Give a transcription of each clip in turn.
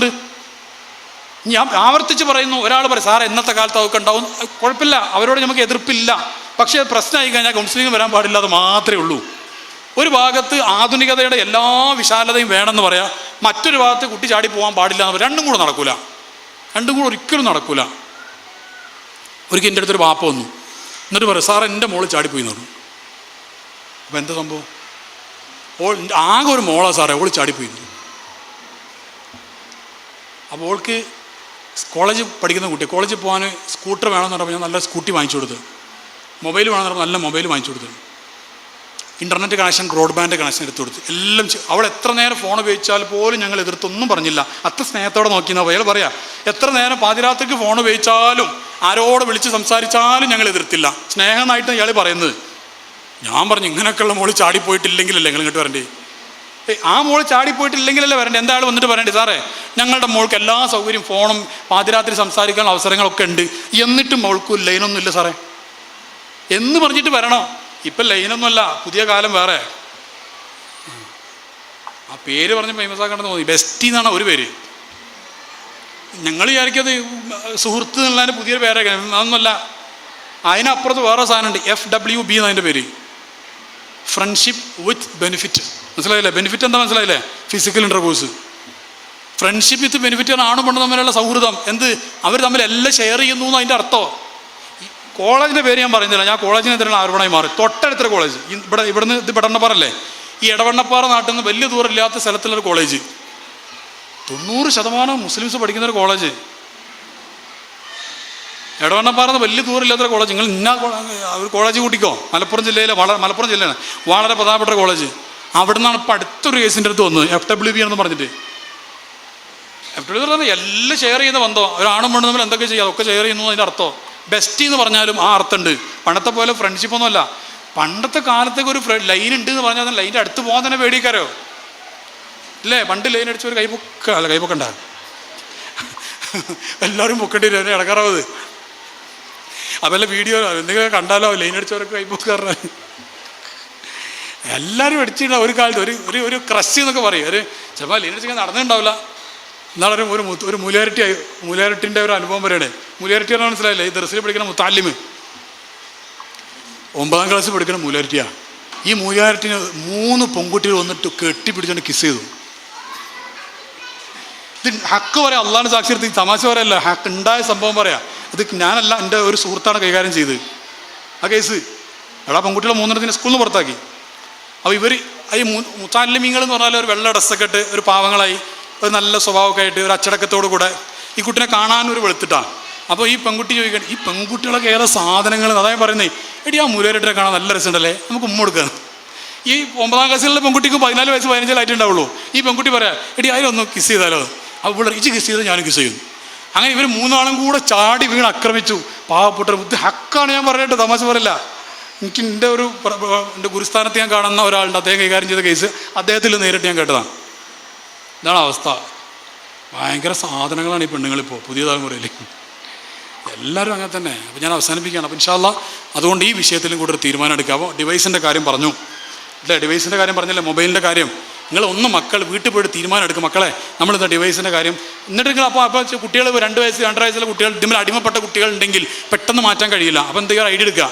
നടക്കുന്നുണ്ട് ഞാൻ ആവർത്തിച്ച് പറയുന്നു. ഒരാൾ പറയും സാർ ഇന്നത്തെ കാലത്ത് അതൊക്കെ ഉണ്ടാവും. കുഴപ്പമില്ല. അവരോട് നമുക്ക് എതിർപ്പില്ല. പക്ഷേ പ്രശ്നമായി കഴിഞ്ഞാൽ കൗൺസിലിംഗ് വരാൻ പാടില്ല അത് മാത്രമേ ഉള്ളൂ. ഒരു ഭാഗത്ത് ആധുനികതയുടെ എല്ലാ വിശാലതയും വേണമെന്ന് പറയാം മറ്റൊരു ഭാഗത്ത് കുട്ടി ചാടി പോകാൻ പാടില്ല എന്ന് രണ്ടും കൂടെ നടക്കൂല. രണ്ടും കൂടെ ഒരിക്കലും നടക്കൂല. ഒരിക്കൽ എന്റെ അടുത്തൊരു വാപ്പ വന്നു. എന്നിട്ട് പറയും സാർ എന്റെ മോൾ ചാടിപ്പോയി പറഞ്ഞു. അപ്പം എന്താ സംഭവം? ഓൾ ആകെ ഒരു മോളാണ് സാറേ ഓൾ ചാടിപ്പോയി. അപ്പോൾ ഓൾക്ക് കോളേജ് പഠിക്കുന്ന കുട്ടി കോളേജിൽ പോകാൻ സ്കൂട്ടർ വേണമെന്ന് പറഞ്ഞപ്പോൾ നല്ല സ്കൂട്ടി വാങ്ങിച്ചു കൊടുത്ത്. മൊബൈൽ വേണമെന്ന് പറഞ്ഞപ്പോൾ നല്ല മൊബൈൽ വാങ്ങിച്ചു കൊടുത്തു. ഇന്റർനെറ്റ് കണക്ഷൻ ബ്രോഡ്ബാൻഡ് കണക്ഷൻ എടുത്തു കൊടുത്തു. എല്ലാം അവൾ എത്ര നേരം ഫോൺ ഉപയോഗിച്ചാൽ പോലും ഞങ്ങൾ എതിർത്തൊന്നും പറഞ്ഞില്ല. അത്ര സ്നേഹത്തോടെ നോക്കിയെന്നാ അയാൾ പറയാം. എത്ര നേരം പാതിരാത്രിക്ക് ഫോൺ ഉപയോഗിച്ചാലും ആരോട് വിളിച്ച് സംസാരിച്ചാലും ഞങ്ങൾ എതിർത്തില്ല. സ്നേഹമായിട്ടാണ് ഇയാൾ പറയുന്നത്. ഞാൻ പറഞ്ഞു ഇങ്ങനെയൊക്കെയുള്ള മോൾ ചാടിപ്പോയിട്ടില്ലെങ്കിലല്ലേ നിങ്ങൾ ഇങ്ങോട്ട് വരണ്ടേ? ആ മോൾ ചാടിപ്പോയിട്ടില്ലെങ്കിലല്ലേ വരണ്ടേ? എന്തായാലും വന്നിട്ട് പറയണ്ടേ സാറേ ഞങ്ങളുടെ മോൾക്ക് എല്ലാ സൗകര്യം ഫോണും പാതിരാത്രി സംസാരിക്കാനുള്ള അവസരങ്ങളൊക്കെ ഉണ്ട്. എന്നിട്ടും മോൾക്ക് ലൈനൊന്നും ഇല്ല സാറേ. എന്ന് പറഞ്ഞിട്ട് വരണോ. ഇപ്പം ലൈനൊന്നുമല്ല പുതിയ കാലം വേറെ. ആ പേര് പറഞ്ഞ് ഫേമസ് ആക്കണമെന്ന് തോന്നി. ബെസ്റ്റി എന്നാണ് ഒരു പേര്. ഞങ്ങൾ വിചാരിക്കത് സുഹൃത്ത് എന്നുള്ളതിന് പുതിയൊരു പേരൊക്കെ അതൊന്നുമല്ല. അതിനപ്പുറത്ത് വേറെ സാധനമുണ്ട്. എഫ് ഡബ്ല്യു ബി എന്നതിന്റെ പേര്. ഫ്രണ്ട്ഷിപ്പ് വിത്ത് ബെനിഫിറ്റ് മനസ്സിലായില്ലേ? ബെനിഫിറ്റ് എന്താ മനസ്സിലായില്ലേ? Physical intercourse friendship with benefit ആണ് പെണ്ണും തമ്മിലുള്ള സൗഹൃദം. എന്ത്? അവർ തമ്മിൽ എല്ലാം ഷെയർ ചെയ്യുന്നു എന്ന് അതിന്റെ അർത്ഥം. കോളേജിന്റെ പേര് ഞാൻ പറയുന്നില്ല ഞാൻ കോളേജിനെതിരെയുള്ള ആരോപണമായി മാറി തൊട്ടടുത്തൊരു കോളേജ്. ഇവിടെ ഇവിടുന്ന് ഇത് പെടണ്ണപ്പാറല്ലേ? ഈ ഇടവണ്ണപ്പാറ നാട്ടിൽ നിന്ന് വലിയ ദൂരമില്ലാത്ത സ്ഥലത്തുള്ളൊരു കോളേജ്. തൊണ്ണൂറ് ശതമാനം മുസ്ലിംസ് പഠിക്കുന്ന ഒരു കോളേജ്. എടവണ്ണപ്പാറന്ന് വലിയ ദൂരമില്ലാത്ത കോളേജ് നിങ്ങൾ ഇന്ന ഒരു കോളേജ് കൂട്ടിക്കോ. മലപ്പുറം ജില്ലയിലെ വളരെ മലപ്പുറം ജില്ലയാണ്. വളരെ പ്രധാനപ്പെട്ട കോളേജ് അവിടെ നിന്നാണ് ഇപ്പം അടുത്തൊരു കേസിന്റെ അടുത്ത് വന്നത്. എഫ് ഡബ്ല്യു ബി എന്ന് പറഞ്ഞിട്ട്. എഫ് ഡബ്ല്യു പറഞ്ഞാൽ എല്ലാം ഷെയർ ചെയ്യുന്ന ബന്ധം. ഒരാണും പെണ്ണും തമ്മിൽ എന്തൊക്കെ ചെയ്യുക അതൊക്കെ ഷെയർ ചെയ്യുന്നു അതിന്റെ അർത്ഥം. ബെസ്റ്റ് എന്ന് പറഞ്ഞാലും ആ അർത്ഥമുണ്ട്. പണ്ടത്തെ പോലെ ഫ്രണ്ട്ഷിപ്പ് ഒന്നുമല്ല പണ്ടത്തെ കാലത്തേക്ക് ഒരു ലൈൻ ഉണ്ട് എന്ന് പറഞ്ഞാൽ ലൈന്റെ അടുത്ത് പോകാൻ തന്നെ പേടിക്കാരോ ഇല്ലേ? പണ്ട് ലൈൻ അടിച്ച ഒരു കൈപ്പൊക്ക അല്ല കൈപ്പൊക്കണ്ട എല്ലാവരും പൊക്കേണ്ടി വരും. ഇടക്കാറാവത് അതല്ല വീഡിയോ എന്തെങ്കിലും കണ്ടാലോ? ലൈൻ അടിച്ചവരൊക്കെ കൈപ്പൊക്കാറ എല്ലാവരും അടിച്ചിട്ടുള്ള ഒരു കാലത്ത് ഒരു ഒരു ഒരു ക്രഷ് എന്നൊക്കെ പറയും. ഒരു ചിലപ്പോൾ ലൈൻ അടിച്ചൊക്കെ നടന്നിട്ടുണ്ടാവില്ല. എന്നാളൊരു ഒരു ഒരു മുലയരട്ടി മുലയരട്ടിന്റെ ഒരു അനുഭവം പറയണേ. മുലയരട്ടി എന്ന് മനസ്സിലായില്ലേ? ഈ ദർശനം പഠിക്കുന്ന മുത്താലിമ് ഒമ്പതാം ക്ലാസ്സിൽ പഠിക്കുന്ന മുലയരട്ടിയാണ് ഈ മൂലാരിറ്റിന് മൂന്ന് പെൺകുട്ടികൾ വന്നിട്ട് കെട്ടിപ്പിടിച്ചുകൊണ്ട് കിസ് ചെയ്തു. ഇത് ഹക്ക് പറയാം. അള്ളാഹ് സാക്ഷി തമാശ പറയല്ല. ഹക്ക് ഉണ്ടായ സംഭവം പറയാം. ഇത് ഞാനല്ല എന്റെ ഒരു സുഹൃത്താണ് കൈകാര്യം ചെയ്തത് ആ കേസ്. എടാ പെൺകുട്ടികളെ മൂന്നെണ്ണത്തിന് സ്കൂളിൽ നിന്ന് പുറത്താക്കി. അപ്പോൾ ഇവർ ഈ മുത്താലിമീങ്ങൾ എന്ന് പറഞ്ഞാൽ ഒരു വെള്ള ഡ്രസ്സൊക്കെ ഇട്ട് ഒരു പാവങ്ങളായി ഒരു നല്ല സ്വഭാവമൊക്കെ ആയിട്ട് ഒരു അച്ചടക്കത്തോടു കൂടെ ഈ കുട്ടിനെ കാണാൻ ഒരു വെളുത്തിട്ടാണ് അപ്പോൾ ഈ പെൺകുട്ടി ചോദിക്കണം ഈ പെൺകുട്ടികളൊക്കെ ഏറെ സാധനങ്ങൾ അതായത് പറയുന്നത് എടി ആ മുരേരട്ടിനെ കാണാൻ നല്ല രസമുണ്ടല്ലേ നമുക്ക് ഉമ്മ കൊടുക്കാം. ഈ ഒമ്പതാം ക്ലാസ്സിലുള്ള പെൺകുട്ടിക്ക് പതിനാല് വയസ്സ് പതിനഞ്ചിലായിട്ടുണ്ടാവുള്ളൂ ഈ പെൺകുട്ടി പറയാം എടി അതിലൊന്ന് കിസ് ചെയ്താലോ? അപ്പോൾ ഇച്ച് കിസ് ചെയ്താൽ ഞാനും കിസ് ചെയ്യും. അങ്ങനെ ഇവർ മൂന്നാളും കൂടെ ചാടി വീണ് ആക്രമിച്ചു. പാവപ്പെട്ട ബുദ്ധി ഹക്കാണ് ഞാൻ പറഞ്ഞിട്ട് തമാശ പറയില്ല. എനിക്ക് എന്റെ ഒരു എന്റെ ഗുരുസ്ഥാനത്ത് ഞാൻ കാണുന്ന ഒരാളുണ്ട് അദ്ദേഹം കൈകാര്യം ചെയ്ത കേസ് അദ്ദേഹത്തിൽ നേരിട്ട് ഞാൻ കേട്ടതാണ്. ഇതാണ് അവസ്ഥ. ഭയങ്കര സാധനങ്ങളാണ് ഈ പെണ്ണുങ്ങളിപ്പോൾ പുതിയ തലമുറയിൽ എല്ലാവരും അങ്ങനെ തന്നെ. അപ്പോൾ ഞാൻ അവസാനിപ്പിക്കുകയാണ്. അപ്പം ഇൻഷാല്ല അതുകൊണ്ട് ഈ വിഷയത്തിലും കൂടെ ഒരു തീരുമാനം എടുക്കുക അപ്പോൾ ഡിവൈസിന്റെ കാര്യം പറഞ്ഞു. അല്ലേ? ഡിവൈസിന്റെ കാര്യം പറഞ്ഞില്ലേ? മൊബൈലിന്റെ കാര്യം. നിങ്ങൾ ഒന്ന് മക്കൾ വീട്ടിൽ പോയിട്ട് തീരുമാനം എടുക്കും മക്കളെ. നമ്മളിത് ഡിവൈസിന്റെ കാര്യം. എന്നിട്ട് നിങ്ങൾ അപ്പോൾ അപ്പോൾ കുട്ടികൾ രണ്ട് വയസ്സ് രണ്ടര വയസ്സിലെ കുട്ടികൾ ഇതിൽ അടിമപ്പെട്ട കുട്ടികളുണ്ടെങ്കിൽ പെട്ടെന്ന് മാറ്റാൻ കഴിയില്ല. അപ്പോൾ എന്തെങ്കിലും ഐഡിയ എടുക്കുക.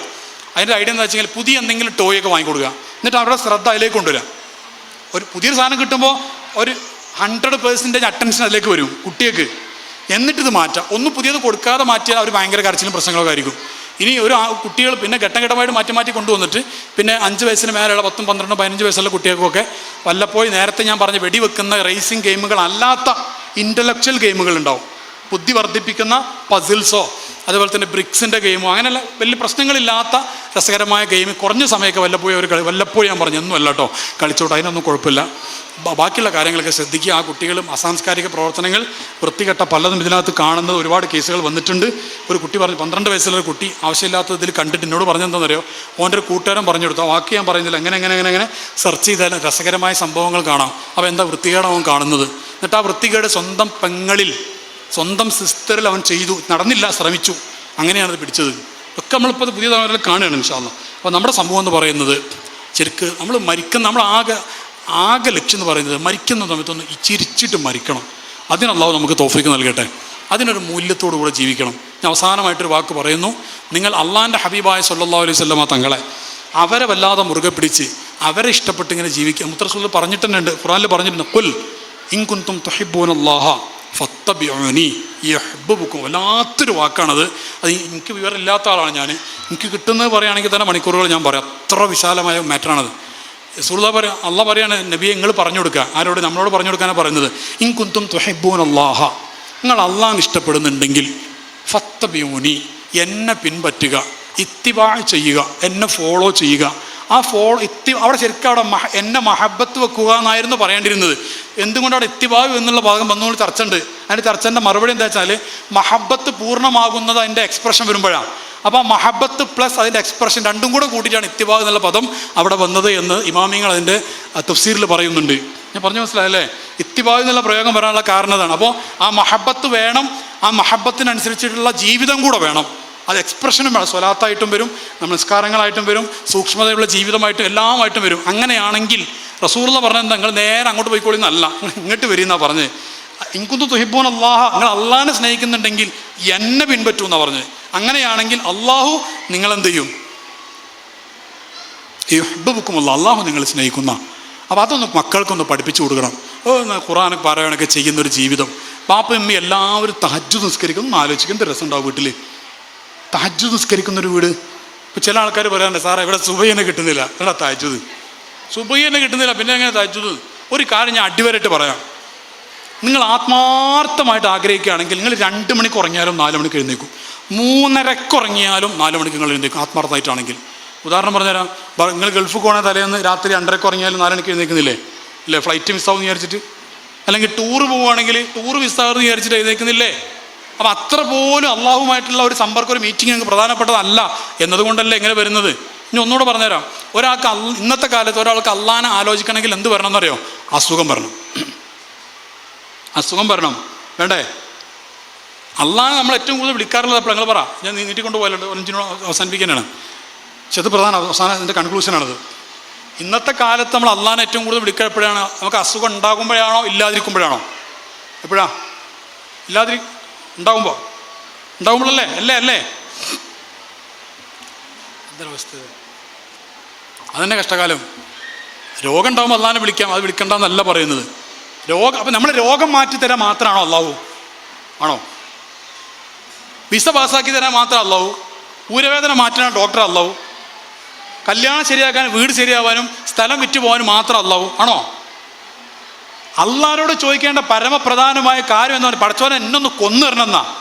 അതിന്റെ ഐഡിയ എന്താ വെച്ചാൽ പുതിയ എന്തെങ്കിലും ടോയ് ഒക്കെ വാങ്ങിക്കൊടുക്കുക എന്നിട്ട് അവരുടെ ശ്രദ്ധ അതിലേക്ക് കൊണ്ടുവരിക. ഒരു പുതിയൊരു സാധനം കിട്ടുമ്പോൾ ഒരു ഹൺഡ്രഡ് പേഴ്സന്റേജ് അറ്റൻഷൻ അതിലേക്ക് വരും കുട്ടികൾക്ക്. എന്നിട്ടിത് മാറ്റാം. ഒന്നും പുതിയത് കൊടുക്കാതെ മാറ്റിയാൽ അവർ ഭയങ്കര കരച്ചിലും പ്രശ്നങ്ങളൊക്കെ ആയിരിക്കും. ഇനി ഒരു കുട്ടികൾ പിന്നെ ഘട്ടം ഘട്ടമായിട്ട് മാറ്റി മാറ്റി കൊണ്ടുവന്നിട്ട് പിന്നെ അഞ്ച് വയസ്സിന് മേലെയുള്ള പത്തും പന്ത്രണ്ടും പതിനഞ്ച് വയസ്സുള്ള കുട്ടികൾക്കൊക്കെ വല്ലപ്പോഴും നേരത്തെ ഞാൻ പറഞ്ഞ വെടിവെക്കുന്ന റേസിംഗ് ഗെയിമുകളല്ലാത്ത ഇന്റലക്ച്വൽ ഗെയിമുകൾ ഉണ്ടാവും. ബുദ്ധി വർദ്ധിപ്പിക്കുന്ന പസിൽസോ അതുപോലെ തന്നെ ബ്രിക്സിന്റെ ഗെയിമോ അങ്ങനെയുള്ള വലിയ പ്രശ്നങ്ങളില്ലാത്ത രസകരമായ ഗെയിം കുറഞ്ഞ സമയമൊക്കെ വല്ലപ്പോഴും ഒരു കളി വല്ലപ്പോഴും ഞാൻ പറഞ്ഞു ഒന്നുമല്ല കേട്ടോ കളിച്ചോട്ടെ അതിനൊന്നും കുഴപ്പമില്ല. ബാക്കിയുള്ള കാര്യങ്ങളൊക്കെ ശ്രദ്ധിക്കുക. ആ കുട്ടികളും അസാംസ്കാരിക പ്രവർത്തനങ്ങൾ വൃത്തികെട്ട പലതും ഇതിനകത്ത് കാണുന്നത് ഒരുപാട് കേസുകൾ വന്നിട്ടുണ്ട്. ഒരു കുട്ടി പറഞ്ഞു പന്ത്രണ്ട് വയസ്സുള്ള ഒരു കുട്ടി ആവശ്യമില്ലാത്തതിൽ കണ്ടിട്ട് എന്നോട് പറഞ്ഞെന്താണെന്നറിയോ ഓന്റെ ഒരു കൂട്ടുകാരൻ പറഞ്ഞു കൊടുത്തു. ബാക്കി ഞാൻ പറയുന്നില്ല. എങ്ങനെ എങ്ങനെ എങ്ങനെ എങ്ങനെ സെർച്ച് ചെയ്താൽ രസകരമായ സംഭവങ്ങൾ കാണാം. അപ്പോൾ എന്താ വൃത്തികേടാവും കാണുന്നത്? എന്നിട്ട് ആ വൃത്തികേട് സ്വന്തം പെങ്ങളിൽ സ്വന്തം സിസ്റ്ററിൽ അവൻ ചെയ്തു നടന്നില്ല ശ്രമിച്ചു. അങ്ങനെയാണ് അത് പിടിച്ചത്. ഒക്കെ നമ്മളിപ്പോൾ പുതിയ തലമുറയിൽ കാണുകയാണ് ഇൻഷാല്ല അപ്പോൾ നമ്മുടെ സംഭവം എന്ന് പറയുന്നത് ശരിക്ക് നമ്മൾ മരിക്കുന്ന നമ്മൾ ആകെ ആകെ ലക്ഷ്യം എന്ന് പറയുന്നത് മരിക്കുന്ന സമയത്തൊന്ന് ചിരിച്ചിട്ട് മരിക്കണം. അതിന് അള്ളാഹു നമുക്ക് തോഫിക്ക് നൽകട്ടെ. അതിനൊരു മൂല്യത്തോടു കൂടെ ജീവിക്കണം. ഞാൻ അവസാനമായിട്ടൊരു വാക്ക് പറയുന്നു. നിങ്ങൾ അള്ളാന്റെ ഹബീബായ സല്ലാ അലൈഹി സ്വല്ലമ തങ്ങളെ അവരെ വല്ലാതെ മുറുകെ പിടിച്ച് അവരെ ഇഷ്ടപ്പെട്ട് ഇങ്ങനെ ജീവിക്കുക പറഞ്ഞിട്ട് പറഞ്ഞിട്ടുണ്ട് ഖുറാനിൽ പറഞ്ഞിട്ടുണ്ട് കുൽ ഇൻകുന്തും തുഹിബൂൻ അള്ളാഹ ഫത്തബിയോനി യഹ്ബുബുക്കും വല്ലാത്തൊരു വാക്കാണത്. അത് എനിക്ക് വിവരമില്ലാത്ത ആളാണ് ഞാൻ എനിക്ക് കിട്ടുന്നത് പറയുകയാണെങ്കിൽ തന്നെ മണിക്കൂറുകൾ ഞാൻ പറയാം. അത്ര വിശാലമായ മാറ്ററാണത്. സുഹൃത പറയാ അള്ള പറയാണ് നബിയെ നിങ്ങൾ പറഞ്ഞു കൊടുക്കുക. ആരോട്? നമ്മളോട് പറഞ്ഞു കൊടുക്കാനാണ് പറയുന്നത്. ഇൻകുന്തും തുഹബൂൻ അള്ളാഹ നിങ്ങൾ അള്ളാഹ് ഇഷ്ടപ്പെടുന്നുണ്ടെങ്കിൽ ഫത്തബിയോനി എന്നെ പിൻപറ്റുക ഇത്തിബാ ചെയ്യുക എന്നെ ഫോളോ ചെയ്യുക ആ ഫോൾ ഇത്തി അവിടെ ശരിക്കും അവിടെ മഹ എന്നെ മഹബത്ത് വെക്കുക എന്നായിരുന്നു പറയേണ്ടിരുന്നത് എന്തുകൊണ്ട് അവിടെ ഇത്തിബാവ് എന്നുള്ള ഭാഗം വന്നുകൊണ്ട് ചർച്ച ഉണ്ട് അതിന്റെ ചർച്ചന്റെ മറുപടി എന്താ വെച്ചാൽ മഹബത്ത് പൂർണമാകുന്നത് അതിന്റെ എക്സ്പ്രഷൻ വരുമ്പോഴാണ്. അപ്പോൾ ആ മഹബത്ത് പ്ലസ് അതിന്റെ എക്സ്പ്രഷൻ രണ്ടും കൂടെ കൂട്ടിയിട്ടാണ് ഇത്തിബാവ് എന്നുള്ള പദം അവിടെ വന്നത് എന്ന് ഇമാമിങ്ങൾ അതിന്റെ തഫ്സീറിൽ പറയുന്നുണ്ട്. ഞാൻ പറഞ്ഞു മനസ്സിലായല്ലേ? ഇത്തിബാവ് എന്നുള്ള പ്രയോഗം വരാനുള്ള കാരണതാണ് അപ്പോൾ ആ മഹബത്ത് വേണം ആ മഹബത്തിനനുസരിച്ചിട്ടുള്ള ജീവിതം കൂടെ വേണം. അത് എക്സ്പ്രഷനും വേണം. സ്വലാത്തായിട്ടും വരും നമസ്കാരങ്ങളായിട്ടും വരും സൂക്ഷ്മതയുള്ള ജീവിതമായിട്ടും എല്ലാമായിട്ടും വരും. അങ്ങനെയാണെങ്കിൽ റസൂർന്ന് പറഞ്ഞത് നിങ്ങൾ നേരെ അങ്ങോട്ട് പോയിക്കോളി എന്നല്ല. ഇങ്ങോട്ട് വരും എന്നാ പറഞ്ഞത്. ഇൻകുന്തു തുഹിബൂൻ അള്ളാഹ നിങ്ങൾ അള്ളാഹിനെ സ്നേഹിക്കുന്നുണ്ടെങ്കിൽ എന്നെ പിൻപറ്റൂ എന്നാ പറഞ്ഞത്. അങ്ങനെയാണെങ്കിൽ അള്ളാഹു നിങ്ങളെന്ത് ചെയ്യും? ഈ ഹബ്ബുക്കുമുള്ള അള്ളാഹു നിങ്ങൾ സ്നേഹിക്കുന്ന. അപ്പോൾ അതൊന്ന് മക്കൾക്കൊന്ന് പഠിപ്പിച്ചു കൊടുക്കണം. പാരായണമൊക്കെ ചെയ്യുന്ന ഒരു ജീവിതം. പാപ്പ എമ്മി എല്ലാവരും തഹജ് നിസ്കരിക്കും ഒന്ന് ആലോചിക്കും. രസമുണ്ടാവും വീട്ടിൽ തഹജ് നിസ്കരിക്കുന്ന ഒരു വീട്. ഇപ്പൊ ചില ആൾക്കാർ പറയാറുണ്ട് സാറേ ഇവിടെ സുബയ്യനെ കിട്ടുന്നില്ല. എടാ തഹജുദ് സുബയ്യനെ കിട്ടുന്നില്ല പിന്നെ എങ്ങനെ തഹജുദ് ഒരു കാര്യം ഞാൻ അടിവരായിട്ട് പറയാം. നിങ്ങൾ ആത്മാർത്ഥമായിട്ട് ആഗ്രഹിക്കുകയാണെങ്കിൽ നിങ്ങൾ രണ്ട് മണിക്ക് ഉറങ്ങിയാലും നാല് മണിക്ക് എഴുന്നേക്കും മൂന്നരക്ക് ഉറങ്ങിയാലും നാല് മണിക്ക് നിങ്ങൾ എഴുന്നേക്കും ആത്മാർത്ഥമായിട്ടാണെങ്കിൽ. ഉദാഹരണം പറഞ്ഞുതരാം. നിങ്ങൾ ഗൾഫ് പോകണ തലേന്ന് രാത്രി രണ്ടരക്ക് ഉറങ്ങിയാലും നാല് മണിക്ക് എഴുന്നേക്കുന്നില്ലേ ഇല്ലേ? ഫ്ലൈറ്റ് മിസ്സാവും വിചാരിച്ചിട്ട്. അല്ലെങ്കിൽ ടൂർ പോവുകയാണെങ്കിൽ ടൂർ മിസ്സാകുമെന്ന് വിചാരിച്ചിട്ട് എഴുന്നേക്കുന്നില്ലേ അപ്പം അത്ര പോലും അള്ളാഹുമായിട്ടുള്ള ഒരു സമ്പർക്കം ഒരു മീറ്റിംഗ് ഞങ്ങൾക്ക് പ്രധാനപ്പെട്ടതല്ല എന്നതുകൊണ്ടല്ലേ എങ്ങനെ വരുന്നത്? ഇനി ഒന്നുകൂടെ പറഞ്ഞുതരാം. ഒരാൾക്ക് ഇന്നത്തെ കാലത്ത് ഒരാൾക്ക് അള്ളാനെ ആലോചിക്കണമെങ്കിൽ എന്ത് വരണം എന്നറിയോ? അസുഖം വരണം. അസുഖം വരണം. വേണ്ടേ? അള്ളാഹ് നമ്മൾ ഏറ്റവും കൂടുതൽ വിളിക്കാറുള്ളത് അപ്പോൾ നിങ്ങൾ പറ. ഞാൻ നീട്ടിക്കൊണ്ട് പോയാലുണ്ട് അഞ്ചിനോട് അവസാനിപ്പിക്കാനാണ്. പക്ഷെ അത് പ്രധാന അവസാനം അതിന്റെ കൺക്ലൂഷനാണത് ഇന്നത്തെ കാലത്ത് നമ്മൾ അള്ളാഹിനെ ഏറ്റവും കൂടുതൽ വിളിക്കുക എപ്പോഴാണ് നമുക്ക് അസുഖം ഉണ്ടാകുമ്പോഴാണോ? ഇല്ലാതിരിക്കുമ്പോഴാണോ? എപ്പോഴാ? ഇല്ലാതിരി ഉണ്ടാകുമ്പോൾ ഉണ്ടാവുമ്പോഴല്ലേ? അല്ലേ അല്ലേ? എന്താണ് അവസ്ഥ? അതന്നെ കഷ്ടകാലം. രോഗം ഉണ്ടാകുമ്പോൾ അള്ളാഹിനെ വിളിക്കാം. അത് വിളിക്കണ്ടെന്നല്ല പറയുന്നത്. രോഗം അപ്പം നമ്മൾ രോഗം മാറ്റി തരാൻ മാത്രമാണോ അള്ളാഹു? ആണോ? വിസ പാസ്സാക്കി തരാൻ മാത്രം അള്ളാവു ഊരവേദന മാറ്റാൻ ഡോക്ടർ അള്ളാവു കല്യാണം ശരിയാക്കാൻ വീട് ശരിയാവാനും സ്ഥലം വിറ്റ് പോകാനും മാത്രം അള്ളാവു ആണോ? അള്ളാഹിനോട് ചോദിക്കേണ്ട പരമപ്രധാനമായ കാര്യം എന്ന് പറഞ്ഞാൽ പടച്ചോനെ എന്നൊന്ന് കൊന്നുതരണം എന്നാ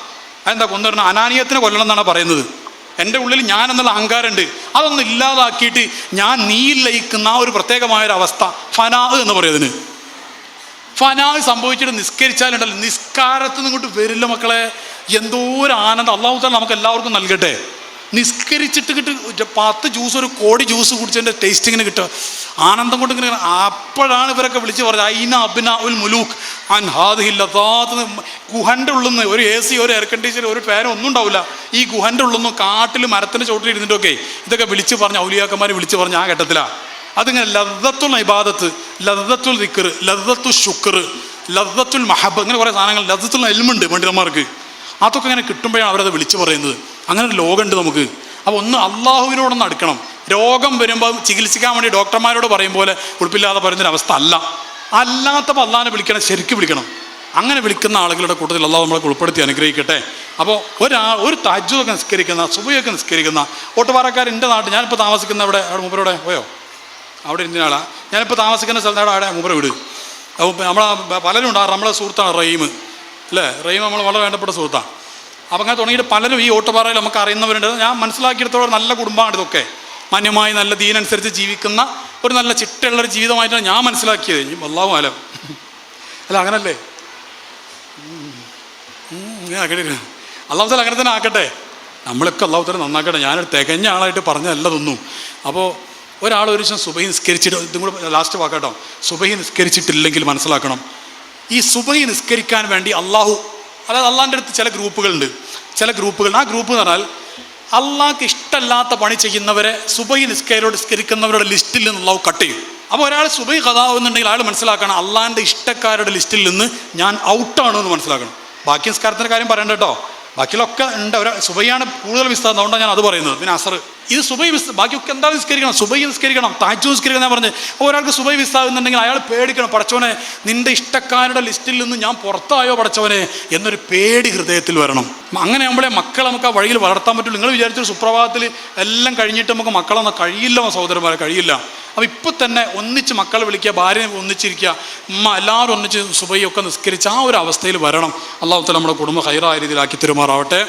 അതെന്താ കൊന്നുതരണം അനാനിയത്തിനെ കൊല്ലണം എന്നാണ് പറയുന്നത്. എന്റെ ഉള്ളിൽ ഞാൻ എന്നുള്ള അഹങ്കാരമുണ്ട്. അതൊന്നും ഇല്ലാതാക്കിയിട്ട് ഞാൻ നീയിൽ ലയിക്കുന്ന ഒരു പ്രത്യേകമായ ഒരു അവസ്ഥ. ഫനാ എന്ന് പറയുന്നതിന് ഫനാവ് സംഭവിച്ചിട്ട് നിസ്കരിച്ചാലുണ്ടല്ലോ. നിസ്കാരത്തിൽ നിന്ന് ഇങ്ങോട്ട് വരില്ല മക്കളെ. എന്തോ ഒരു ആനന്ദം. അള്ളാഹു നമുക്ക് എല്ലാവർക്കും നൽകട്ടെ. നിസ്കരിച്ചിട്ട് കിട്ട് പത്ത് ജ്യൂസ് ഒരു കോടി ജ്യൂസ് കുടിച്ചതിന്റെ ടേസ്റ്റ് ഇങ്ങനെ കിട്ടുക. ആനന്ദം കൊണ്ട് ഇങ്ങനെ അപ്പോഴാണ് ഇവരൊക്കെ വിളിച്ച് പറഞ്ഞത് ഐന അബിന ഉൽ മുലൂക്ക് അൻ ഹാദിഹില്ലാത്ത ഗുഹന്റെ ഉള്ളിൽ നിന്ന് ഒരു എ സി ഒരു എയർ കണ്ടീഷൻ ഒരു ഫാനും ഒന്നും ഉണ്ടാവില്ല. ഈ ഗുഹന്റെ ഉള്ളിൽ കാട്ടിൽ മരത്തിന്റെ ചോട്ടിൽ ഇരുന്നിട്ടൊക്കെ ഇതൊക്കെ വിളിച്ച് പറഞ്ഞ ഔലിയാക്കന്മാർ വിളിച്ച് പറഞ്ഞ ആ ഘട്ടത്തിലാണ് അതിങ്ങനെ ലദ്ദത്തുൽ ഇബാദത്ത് ലദ്ദത്തുൽ ദിക്കർ ലദ്ദത്തു ശുക്ർ ലദ്ദത്തുൽ മഹബ് ഇങ്ങനെ കുറേ സാധനങ്ങൾ ലദ്ദത്തുൽ എൽമുണ്ട് പണ്ഡിതന്മാർക്ക്. അതൊക്കെ ഇങ്ങനെ കിട്ടുമ്പോഴാണ് അവരത് വിളിച്ച് പറയുന്നത്. അങ്ങനെ ഒരു ലോകമുണ്ട് നമുക്ക്. അപ്പോൾ ഒന്ന് അള്ളാഹുവിനോടൊന്ന് അടുക്കണം. രോഗം വരുമ്പോൾ ചികിത്സിക്കാൻ വേണ്ടി ഡോക്ടർമാരോട് പറയും പോലെ ഉടുപ്പില്ലാതെ പറയുന്നൊരു അവസ്ഥ അല്ല. അല്ലാത്തപ്പോൾ അള്ളാഹിനെ വിളിക്കണം ശരിക്കും വിളിക്കണം. അങ്ങനെ വിളിക്കുന്ന ആളുകളുടെ കൂട്ടത്തിൽ അള്ളാഹ് നമ്മളെ ഉൾപ്പെടുത്തി അനുഗ്രഹിക്കട്ടെ. അപ്പോൾ ഒരാ ഒരു താജ്വതൊക്കെ നിസ്കരിക്കുന്ന സുബയൊക്കെ നിസ്കരിക്കുന്ന ഓട്ടുപാറക്കാർ എന്റെ നാട്ടിൽ ഞാനിപ്പോൾ താമസിക്കുന്ന അവിടെ അവിടെ മൂപ്പരോടെ? പോയോ? അവിടെ ഇരുന്ന ആളാ ഞാനിപ്പോൾ താമസിക്കുന്ന സ്ഥലത്താണ് അവിടെ മൂപ്പര വീട്. നമ്മളെ പലരും ഉണ്ടാകും നമ്മളെ സുഹൃത്താണ് റഹീം. അല്ലേ? റഹീം നമ്മൾ വളരെ വേണ്ടപ്പെട്ട സുഹൃത്താണ് അപ്പം അങ്ങനെ തുടങ്ങിയിട്ട് പലരും ഈ ഓട്ടുപാറയിൽ നമുക്ക് അറിയുന്നവരുണ്ട്. ഞാൻ മനസ്സിലാക്കിയെടുത്തോളം നല്ല കുടുംബമാണ് ഇതൊക്കെ. മാന്യമായി നല്ല ദീനനുസരിച്ച് ജീവിക്കുന്ന ഒരു നല്ല ചിട്ടയുള്ളൊരു ജീവിതമായിട്ടാണ് ഞാൻ മനസ്സിലാക്കിയത്. ഇനി വല്ലാവും ആലം. അല്ല അങ്ങനല്ലേ? അള്ളാഹു താല അങ്ങനെ തന്നെ ആക്കട്ടെ. നമ്മളൊക്കെ അള്ളാഹു താല നന്നാക്കട്ടെ. ഞാനൊരു തികഞ്ഞ ആളായിട്ട് പറഞ്ഞതല്ല ഇതൊന്നും. അപ്പോൾ ഒരാൾ ഒരു ദിവസം സുബഹി നിസ്കരിച്ചിട്ട് ഇതും കൂടെ ലാസ്റ്റ് വാക്കാട്ടോ. സുബഹി നിസ്കരിച്ചിട്ടില്ലെങ്കിൽ മനസ്സിലാക്കണം. ഈ സുബഹി നിസ്കരിക്കാൻ വേണ്ടി അള്ളാഹു അതായത് അള്ളാന്റെ അടുത്ത് ചില ഗ്രൂപ്പുകളുണ്ട്. ചില ഗ്രൂപ്പുകൾ ആ ഗ്രൂപ്പ് എന്ന് പറഞ്ഞാൽ അള്ളാഹ്ക്ക് ഇഷ്ടമല്ലാത്ത പണി ചെയ്യുന്നവരെ സുബൈ നിസ്കരോട് നിസ്കരിക്കുന്നവരുടെ ലിസ്റ്റിൽ നിന്ന് അള്ളാഹു കട്ട് ചെയ്യും. അപ്പോൾ ഒരാൾ സുബൈ കഥാവുന്നുണ്ടെങ്കിൽ അയാൾ മനസ്സിലാക്കണം അള്ളാന്റെ ഇഷ്ടക്കാരുടെ ലിസ്റ്റിൽ നിന്ന് ഞാൻ ഔട്ടാണ് എന്ന് മനസ്സിലാക്കണം. ബാക്കി നിസ്കാരത്തിന്റെ കാര്യം പറയണ്ട കേട്ടോ. ബാക്കിയുള്ളൊക്കെ ഉണ്ട്. ഒരു സുബൈയാണ് കൂടുതൽ വിസ്താരം. അതുകൊണ്ടാണ് ഞാൻ അത് പറയുന്നത്. പിന്നെ അസർ ഇത് സുബൈ വിസ് ബാക്കിയൊക്കെ എന്താ നിസ്കരിക്കണം? സുബൈ നിസ്കരിക്കണം. താജു നിസ്കരിക്കണം ഞാൻ അപ്പോൾ ഒരാൾക്ക് സുബൈ വിസ്താകുന്നുണ്ടെങ്കിൽ അയാൾ പേടിക്കണം. പടച്ചവനെ നിന്റെ ഇഷ്ടക്കാരുടെ ലിസ്റ്റിൽ നിന്ന് ഞാൻ പുറത്തായോ പടച്ചവനെ? എന്നൊരു പേടി ഹൃദയത്തിൽ വരണം. അങ്ങനെ നമ്മളെ മക്കളെ നമുക്ക് ആ വഴിയിൽ വളർത്താൻ പറ്റുള്ളൂ നിങ്ങൾ വിചാരിച്ചൊരു സുപ്രഭാതത്തിൽ എല്ലാം കഴിഞ്ഞിട്ട് നമുക്ക് മക്കളൊന്നും കഴിയില്ല സഹോദരന്മാരെ കഴിയില്ല. അപ്പോൾ ഇപ്പം തന്നെ ഒന്നിച്ച് മക്കളെ വിളിക്കുക ഭാര്യ ഒന്നിച്ചിരിക്കുക ഉമ്മ എല്ലാവരും ഒന്നിച്ച് സുബൈയൊക്കെ നിസ്കരിച്ച് ആ ഒരു അവസ്ഥയിൽ വരണം. അള്ളാഹുത്തല നമ്മുടെ കുടുംബം ഹൈറായ രീതിയിലാക്കി തരുമാറാവട്ടെ.